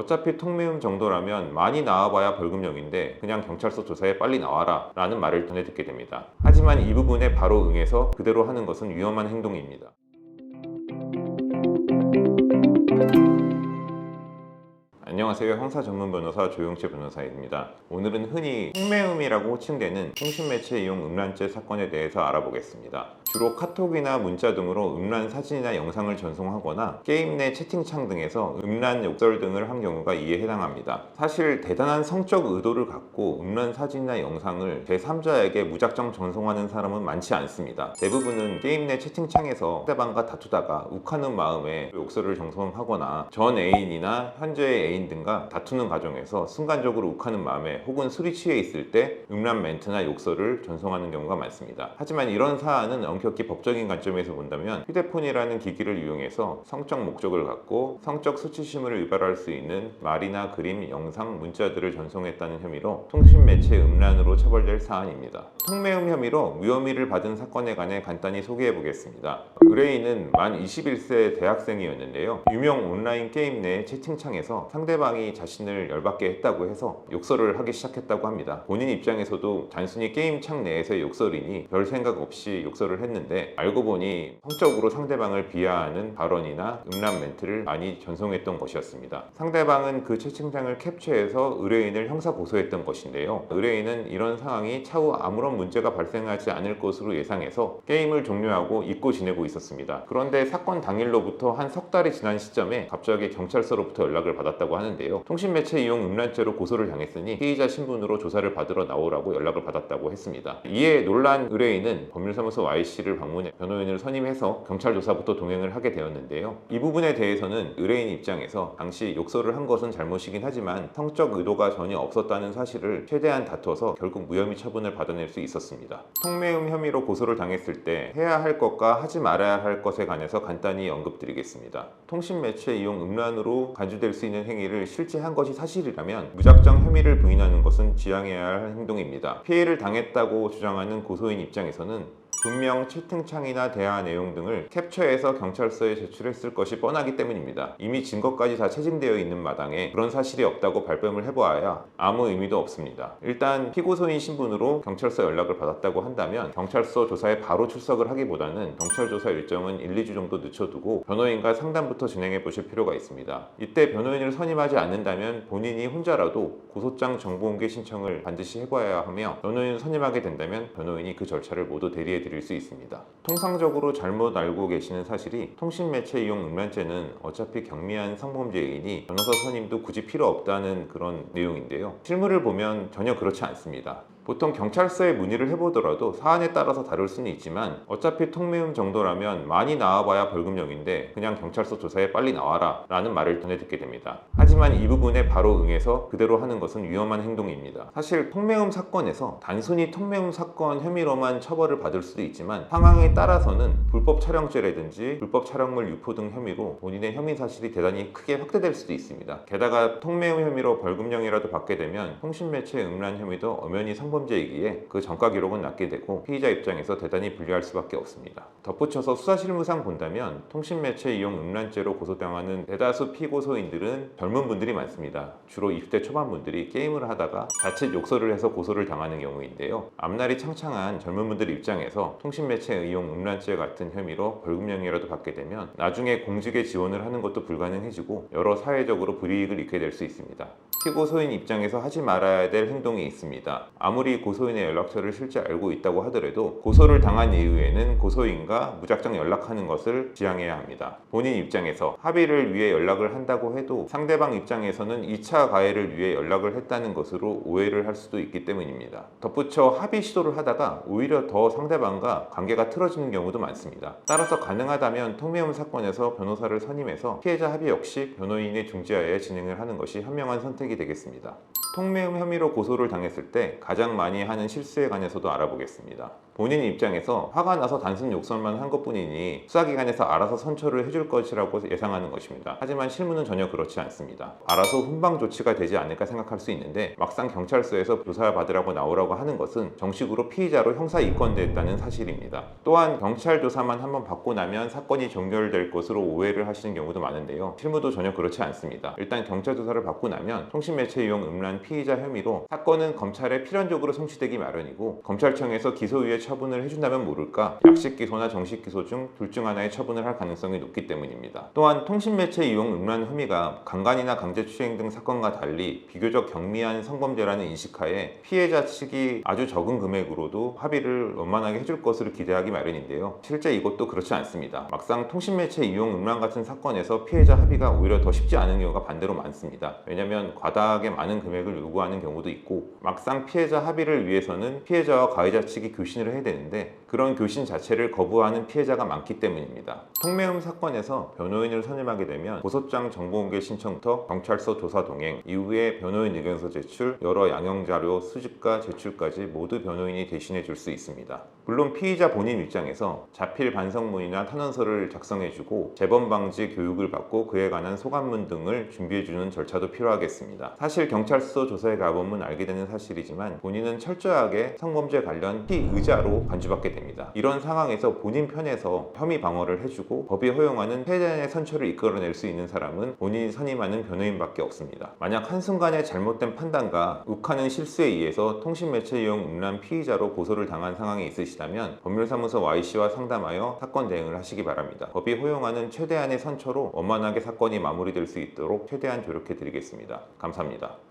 어차피 통매음 정도라면 많이 나와봐야 벌금형인데 그냥 경찰서 조사에 빨리 나와라 라는 말을 전해 듣게 됩니다. 하지만 이 부분에 바로 응해서 그대로 하는 것은 위험한 행동입니다. 안녕하세요. 형사 전문 변호사 조용채 변호사입니다. 오늘은 흔히 통매음이라고 호칭되는 통신매체 이용 음란죄 사건에 대해서 알아보겠습니다. 주로 카톡이나 문자 등으로 음란 사진이나 영상을 전송하거나 게임 내 채팅창 등에서 음란 욕설 등을 한 경우가 이에 해당합니다. 사실 대단한 성적 의도를 갖고 음란 사진이나 영상을 제3자에게 무작정 전송하는 사람은 많지 않습니다. 대부분은 게임 내 채팅창에서 상대방과 다투다가 욱하는 마음에 욕설을 전송하거나 전 애인이나 현재의 애인 등과 다투는 과정에서 순간적으로 욱하는 마음에 혹은 술이 취해 있을 때 음란 멘트나 욕설을 전송하는 경우가 많습니다. 하지만 이런 사안은 엄격히 법적인 관점에서 본다면 휴대폰이라는 기기를 이용해서 성적 목적을 갖고 성적 수치심을 유발할 수 있는 말이나 그림, 영상, 문자들을 전송했다는 혐의로 통신 매체 음란으로 처벌될 사안입니다. 통매음 혐의로 무혐의를 받은 사건에 관해 간단히 소개해 보겠습니다. 의뢰인은 만 21세 대학생이었는데요. 유명 온라인 게임 내 채팅창에서 상대방이 자신을 열받게 했다고 해서 욕설을 하기 시작했다고 합니다. 본인 입장에서도 단순히 게임 창 내에서의 욕설이니 별 생각 없이 욕설을 했는데 알고 보니 성적으로 상대방을 비하하는 발언이나 음란 멘트를 많이 전송했던 것이었습니다. 상대방은 그 채팅창을 캡처해서 의뢰인을 형사 고소했던 것인데요. 의뢰인은 이런 상황이 차후 아무런 문제가 발생하지 않을 것으로 예상해서 게임을 종료하고 잊고 지내고 있었습니다. 그런데 사건 당일로부터 한 석 달이 지난 시점에 갑자기 경찰서로부터 연락을 받았다고 하는데요. 통신매체 이용 음란죄로 고소를 당했으니 피의자 신분으로 조사를 받으러 나오라고 연락을 받았다고 했습니다. 이에 놀란 의뢰인은 법률사무소 YC를 방문해 변호인을 선임해서 경찰 조사부터 동행을 하게 되었는데요. 이 부분에 대해서는 의뢰인 입장에서 당시 욕설을 한 것은 잘못이긴 하지만 성적 의도가 전혀 없었다는 사실을 최대한 다퉈서 결국 무혐의 처분을 받아낼 수 있었습니다. 통매음 혐의로 고소를 당했을 때 해야 할 것과 하지 말아야 할 것에 관해서 간단히 언급드리겠습니다. 통신 매체 이용 음란으로 간주될 수 있는 행위를 실제 한 것이 사실이라면 무작정 혐의를 부인하는 것은 지양해야 할 행동입니다. 피해를 당했다고 주장하는 고소인 입장에서는 분명 채팅창이나 대화 내용 등을 캡처해서 경찰서에 제출했을 것이 뻔하기 때문입니다. 이미 증거까지 다 체증되어 있는 마당에 그런 사실이 없다고 발뺌을 해보아야 아무 의미도 없습니다. 일단 피고소인 신분으로 경찰서 연락을 받았다고 한다면 경찰서 조사에 바로 출석을 하기보다는 경찰 조사 일정은 1, 2주 정도 늦춰두고 변호인과 상담부터 진행해 보실 필요가 있습니다. 이때 변호인을 선임하지 않는다면 본인이 혼자라도 고소장 정보공개 신청을 반드시 해봐야 하며 변호인을 선임하게 된다면 변호인이 그 절차를 모두 대리해 드릴 수 있습니다. 통상적으로 잘못 알고 계시는 사실이 통신매체 이용 음란죄는 어차피 경미한 성범죄이니 변호사 선임도 굳이 필요 없다는 그런 내용인데요. 실물을 보면 전혀 그렇지 않습니다. 보통 경찰서에 문의를 해보더라도 사안에 따라서 다를 수는 있지만 어차피 통매음 정도라면 많이 나와봐야 벌금형인데 그냥 경찰서 조사에 빨리 나와라 라는 말을 전해 듣게 됩니다. 하지만 이 부분에 바로 응해서 그대로 하는 것은 위험한 행동입니다. 사실 통매음 사건에서 단순히 통매음 사건 혐의로만 처벌을 받을 수도 있지만 상황에 따라서는 불법 촬영죄라든지 불법 촬영물 유포 등 혐의로 본인의 혐의 사실이 대단히 크게 확대될 수도 있습니다. 게다가 통매음 혐의로 벌금형이라도 받게 되면 통신매체 음란 혐의도 엄연히 성범죄이기에 그 전과 기록은 낮게 되고 피의자 입장에서 대단히 불리할 수밖에 없습니다. 덧붙여서 수사 실무상 본다면 통신 매체 이용 음란죄로 고소당하는 대다수 피고소인들은 젊은 분들이 많습니다. 주로 20대 초반 분들이 게임을 하다가 자칫 욕설을 해서 고소를 당하는 경우인데요. 앞날이 창창한 젊은 분들 입장에서 통신 매체 이용 음란죄 같은 혐의로 벌금형이라도 받게 되면 나중에 공직에 지원을 하는 것도 불가능해지고 여러 사회적으로 불이익을 입게 될 수 있습니다. 피고소인 입장에서 하지 말아야 될 행동이 있습니다. 아무 리 고소인의 연락처를 실제 알고 있다고 하더라도 고소를 당한 이후에는 고소인과 무작정 연락하는 것을 지양해야 합니다. 본인 입장에서 합의를 위해 연락을 한다고 해도 상대방 입장에서는 2차 가해를 위해 연락을 했다는 것으로 오해를 할 수도 있기 때문입니다. 덧붙여 합의 시도를 하다가 오히려 더 상대방과 관계가 틀어지는 경우도 많습니다. 따라서 가능하다면 통매음 사건에서 변호사를 선임해서 피해자 합의 역시 변호인의 중지하에 진행을 하는 것이 현명한 선택이 되겠습니다. 통매음 혐의로 고소를 당했을 때 가장 많이 하는 실수에 관해서도 알아보겠습니다. 본인 입장에서 화가 나서 단순 욕설만 한 것뿐이니 수사기관에서 알아서 선처를 해줄 것이라고 예상하는 것입니다. 하지만 실무는 전혀 그렇지 않습니다. 알아서 훈방 조치가 되지 않을까 생각할 수 있는데 막상 경찰서에서 조사를 받으라고 나오라고 하는 것은 정식으로 피의자로 형사 입건됐다는 사실입니다. 또한 경찰 조사만 한번 받고 나면 사건이 종결될 것으로 오해를 하시는 경우도 많은데요. 실무도 전혀 그렇지 않습니다. 일단 경찰 조사를 받고 나면 통신매체 이용 음란 피의자 혐의로 사건은 검찰에 필연적으로 송치되기 마련이고 검찰청에서 기소유예 처분을 해준다면 모를까 약식 기소나 정식 기소 중 둘 중 하나의 처분을 할 가능성이 높기 때문입니다. 또한 통신매체 이용 음란 혐의가 강간이나 강제추행 등 사건과 달리 비교적 경미한 성범죄라는 인식하에 피해자 측이 아주 적은 금액으로도 합의를 원만하게 해줄 것으로 기대하기 마련인데요. 실제 이것도 그렇지 않습니다. 막상 통신매체 이용 음란 같은 사건에서 피해자 합의가 오히려 더 쉽지 않은 경우가 반대로 많습니다. 왜냐하면 과다하게 많은 금액을 요구하는 경우도 있고 막상 피해자 합의를 위해서는 피해자와 가해자 측이 교신을 해야 되는데 그런 교신 자체를 거부하는 피해자가 많기 때문입니다. 통매음 사건에서 변호인을 선임하게 되면 고소장 정보공개 신청부터 경찰서 조사 동행 이후에 변호인 의견서 제출 여러 양형 자료 수집과 제출까지 모두 변호인이 대신해 줄 수 있습니다. 물론 피의자 본인 입장에서 자필 반성문이나 탄원서를 작성해주고 재범 방지 교육을 받고 그에 관한 소감문 등을 준비해주는 절차도 필요하겠습니다. 사실 경찰서 조사에 가보면 알게 되는 사실이지만 본인은 철저하게 성범죄 관련 피의자로 간주받게 됩니다. 이런 상황에서 본인 편에서 혐의 방어를 해주고 법이 허용하는 최대한의 선처를 이끌어낼 수 있는 사람은 본인이 선임하는 변호인밖에 없습니다. 만약 한순간의 잘못된 판단과 욱하는 실수에 의해서 통신매체 이용 음란 피의자로 고소를 당한 상황이 있으시다면 법률사무소 Y씨와 상담하여 사건 대응을 하시기 바랍니다. 법이 허용하는 최대한의 선처로 원만하게 사건이 마무리될 수 있도록 최대한 조력해 드리겠습니다. 감사합니다.